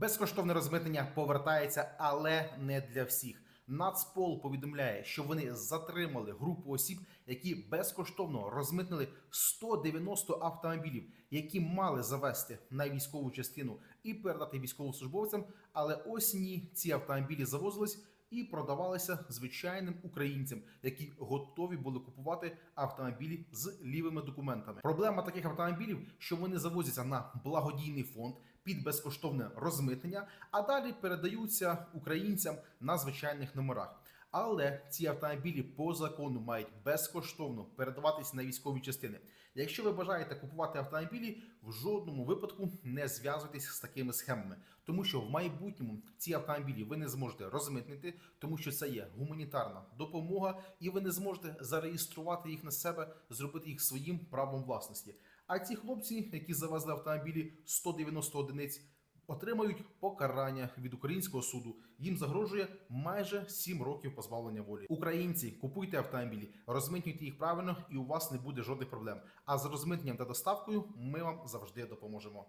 Безкоштовне розмитнення повертається, але не для всіх. Нацпол повідомляє, що вони затримали групу осіб, які безкоштовно розмитнили 190 автомобілів, які мали завести на військову частину і передати військовослужбовцям. Але ось ні, ці автомобілі завозились і продавалися звичайним українцям, які готові були купувати автомобілі з лівими документами. Проблема таких автомобілів, що вони завозяться на благодійний фонд під безкоштовне розмитнення, а далі передаються українцям на звичайних номерах. Але ці автомобілі по закону мають безкоштовно передаватися на військові частини. Якщо ви бажаєте купувати автомобілі, в жодному випадку не зв'язуйтесь з такими схемами, тому що в майбутньому ці автомобілі ви не зможете розмитнити, тому що це є гуманітарна допомога, і ви не зможете зареєструвати їх на себе, зробити їх своїм правом власності. А ці хлопці, які завезли автомобілі 190 одиниць, отримають покарання від українського суду. Їм загрожує майже 7 років позбавлення волі. Українці, купуйте автомобілі, розмитнюйте їх правильно, і у вас не буде жодних проблем. А з розмитненням та доставкою ми вам завжди допоможемо.